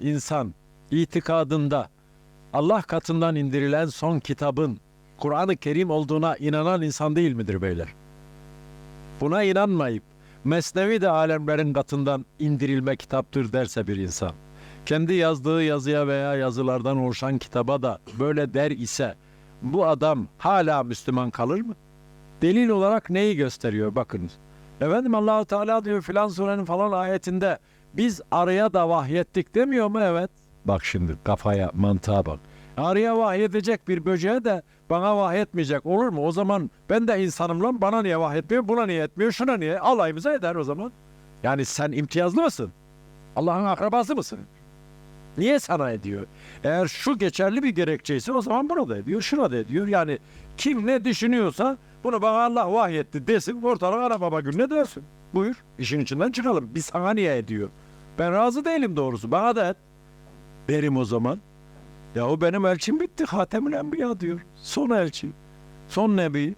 insan itikadında Allah katından indirilen son kitabın Kur'an-ı Kerim olduğuna inanan insan değil midir beyler? Buna inanmayıp Mesnevi de alemlerin katından indirilme kitaptır derse bir insan. Kendi yazdığı yazıya veya yazılardan oluşan kitaba da böyle der ise bu adam hala Müslüman kalır mı? Delil olarak neyi gösteriyor bakınız. Efendim Allahu Teala diyor filan surenin falan ayetinde biz araya da vahyettik demiyor mu? Evet. Bak şimdi kafaya mantığa bak. Araya vahyedecek bir böceğe de bana vahyetmeyecek olur mu? O zaman ben de insanım lan bana niye vahyetmiyor, buna niye etmiyor, şuna niye? Alayımıza eder o zaman. Yani sen imtiyazlı mısın? Allah'ın akrabası mısın? Niye sana ediyor? Eğer şu geçerli bir gerekçeyse o zaman buna da ediyor, şuna da ediyor. Yani kim ne düşünüyorsa bunu bana Allah vahyetti desin, ortalık ana baba gününe dönsün. Buyur, işin içinden çıkalım. Bir sana niye ediyor? Ben razı değilim doğrusu, bana da et. O zaman. Ya o benim elçim bitti. Hatemül Enbiya diyor. Son elçi. Son nebi.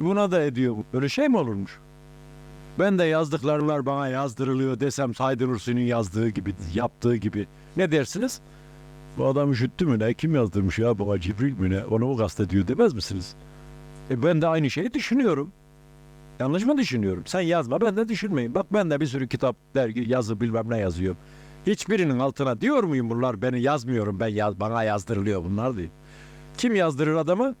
Buna da ediyor. Böyle şey mi olurmuş? Ben de yazdıklarımlar bana yazdırılıyor desem Said Nursi'nin yazdığı gibi, yaptığı gibi. Ne dersiniz? Bu adam üşüttü mü ne? Kim yazdırmış ya bana Cibril mi ne? Onu o kastediyor demez misiniz? E ben de aynı şeyi düşünüyorum. Yanlış mı düşünüyorum? Sen yazma ben de düşünmeyin. Bak ben de bir sürü kitap, dergi, yazı bilmem ne yazıyorum. Hiçbirinin altına diyor muyum bunlar beni yazmıyorum ben yaz bana yazdırılıyor bunlar değil. Kim yazdırır adamı?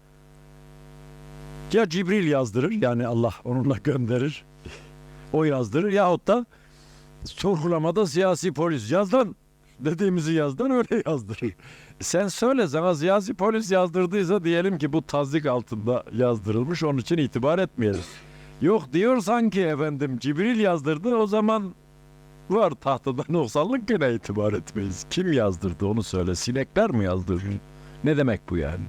Ya Cibril yazdırır yani Allah onunla gönderir. O yazdırır yahut da sorgulamada siyasi polis yazdan dediğimizi yazdan öyle yazdırır. Sen söyle sana siyasi polis yazdırdıysa diyelim ki bu tazik altında yazdırılmış onun için itibar etmeyelim. Yok diyorsan ki efendim Cibril yazdırdı o zaman var tahtada noksanlık gene itibar etmeyiz. Kim yazdırdı onu söyle. Sinekler mi yazdırdı? Ne demek bu yani?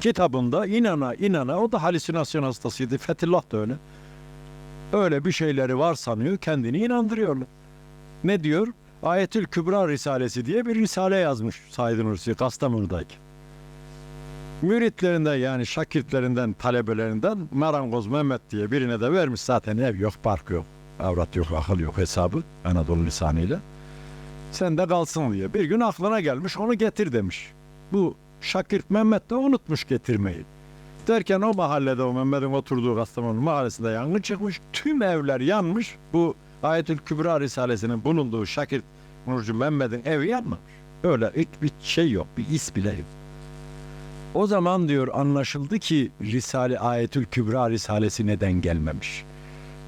Kitabında inana inana o da halüsinasyon hastasıydı. Fethullah da öyle. Öyle bir şeyleri var sanıyor kendini inandırıyorlar. Ne diyor? Ayetül Kübra Risalesi diye bir risale yazmış Said Nursi Kastamonu'daki. Müritlerinden yani şakirtlerinden, talebelerinden Marangoz Mehmet diye birine de vermiş zaten ev yok, park yok, avrat yok, akıl yok hesabı Anadolu lisanıyla. Sen de kalsın diye. Bir gün aklına gelmiş onu getir demiş. Bu Şakirt Mehmet de unutmuş getirmeyi. Derken o mahallede o Mehmet'in oturduğu Kastamonu mahallesinde yangın çıkmış. Tüm evler yanmış. Bu Ayetül Kübra Risalesi'nin bulunduğu Şakirt Nurcu Mehmet'in evi yanmamış. Öyle hiçbir şey yok. Bir is bile yok. O zaman diyor anlaşıldı ki Risale Ayetül Kübra Risalesi neden gelmemiş.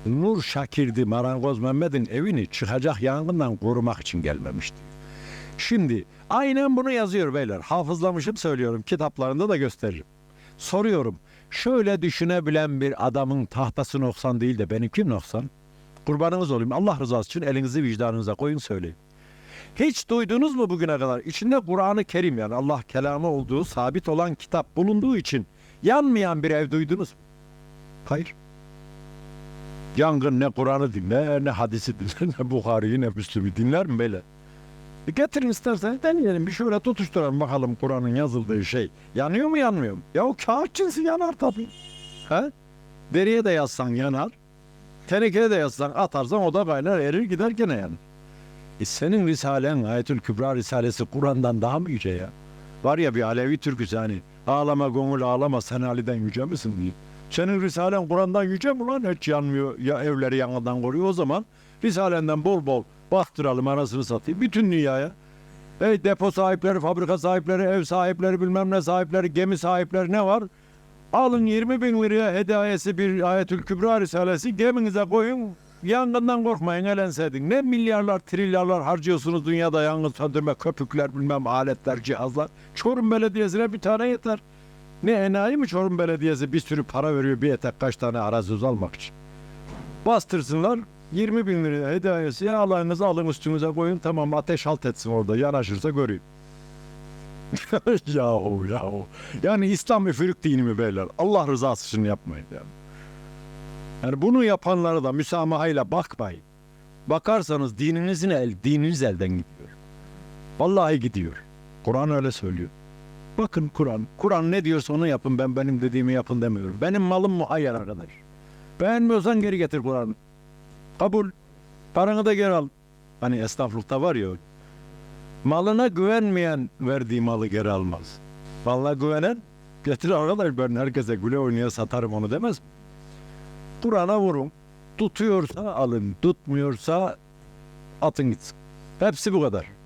Nur Şakir'di Marangoz Mehmet'in evini çıkacak yangından korumak için gelmemişti. Şimdi aynen bunu yazıyor beyler. Hafızlamışım söylüyorum. Kitaplarında da gösteririm. Soruyorum. Şöyle düşünebilen bir adamın tahtası noksan değil de benimki noksan. Kurbanınız olayım. Allah rızası için elinizi vicdanınıza koyun söyleyin. Hiç duydunuz mu bugüne kadar? İçinde Kur'an-ı Kerim yani Allah kelamı olduğu sabit olan kitap bulunduğu için yanmayan bir ev duydunuz mu? Hayır. Yangın ne Kur'an'ı dinler, ne hadisi dinler, ne Bukhari'yi, ne Müslüm'ü dinler mi böyle? E getirin isterseniz deneyelim. Bir şöyle tutuşturalım bakalım Kur'an'ın yazıldığı şey. Yanıyor mu yanmıyor mu? Ya o kağıt cinsi yanar tabii. He? Deriye de yazsan yanar. Tenekeye de yazsan atarsan o da kaynar erir gider gene yanır. E senin Risalen Ayetül Kübra Risalesi Kur'an'dan daha mı yüce ya? Var ya bir Alevi türküsü hani ağlama gönül ağlama sen Ali'den yüce misin diye. Senin Risalen Kur'an'dan yüce mi lan hiç yanmıyor ya evleri yangından koruyor o zaman Risalenden bol bol baktıralım anasını satayım bütün dünyaya. Ey depo sahipleri, fabrika sahipleri, ev sahipleri, bilmem ne sahipleri, gemi sahipleri ne var? Alın 20 bin liraya hediyesi bir Ayetül Kübra Risalesi geminize koyun. Yangından korkmayın elensedin. Ne milyarlar, trilyarlar harcıyorsunuz dünyada yangın söndürme, köpükler, bilmem aletler, cihazlar. Çorum Belediyesi'ne bir tane yeter. Ne enayi mi Çorum Belediyesi bir sürü para veriyor bir etek kaç tane arazi almak için. Bastırsınlar 20 bin liraya hediyesi ya alayınızı alın üstünüze koyun tamam ateş halt etsin orada yanaşırsa göreyim. yahu yahu. Yani İslam üfürük dini mi beyler? Allah rızası için yapmayın yani. Yani bunu yapanlara da müsamahayla bakmayın. Bakarsanız dininizin el, dininiz elden gidiyor. Vallahi gidiyor. Kur'an öyle söylüyor. Bakın Kur'an. Kur'an ne diyorsa onu yapın ben benim dediğimi yapın demiyorum. Benim malım muhayyer arkadaş. Beğenmiyorsan geri getir Kur'an'ı. Kabul. Paranı da geri al. Hani esnaflıkta var ya. Malına güvenmeyen verdiği malı geri almaz. Vallahi güvenen getir arkadaş ben herkese güle oynaya satarım onu demez mi? Burana vurun. Tutuyorsa alın, tutmuyorsa atın gitsin. Hepsi bu kadar.